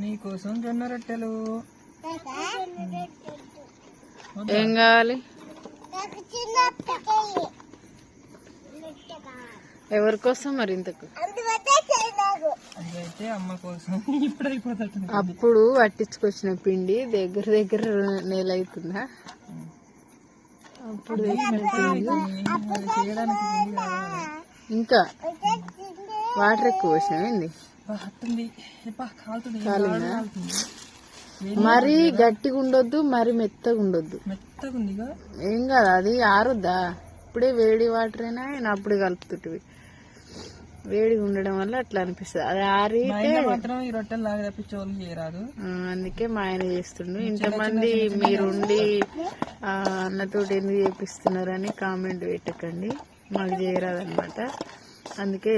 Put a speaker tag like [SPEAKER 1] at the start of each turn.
[SPEAKER 1] నీకోసం జొన్న రొట్టెలు?
[SPEAKER 2] ఏం కావాలి? ఎవరి కోసం మరి ఇంతకు?
[SPEAKER 1] అదైతే అమ్మ కోసం. ఇప్పుడు అయిపోతుంది
[SPEAKER 2] అప్పుడు పట్టించుకొచ్చిన పిండి దగ్గర దగ్గర నెల అవుతుందా? అప్పుడు ఇంకా? వాటర్ ఎక్కువ
[SPEAKER 1] కాలుతుంది.
[SPEAKER 2] మరీ గట్టిగా ఉండొద్దు మరీ మెత్తగా ఉండొద్దు. ఏం కాదు అది ఆరుద్దా? ఇప్పుడే వేడి వాటర్ అయినా ఆయన అప్పుడే కలుపుతుంటివి. వేడిగా ఉండడం వల్ల అట్లా అనిపిస్తుంది. అది ఆరితే
[SPEAKER 1] ఈ రొట్టెలు లాగా చేయరాదు.
[SPEAKER 2] అందుకే మా ఆయన చేస్తుండు. ఇంతమంది మీరుండి అన్నతోటి ఎందుకు చేపిస్తున్నారని కామెంట్ పెట్టకండి. మాకు చేయరాదనమాట అందుకే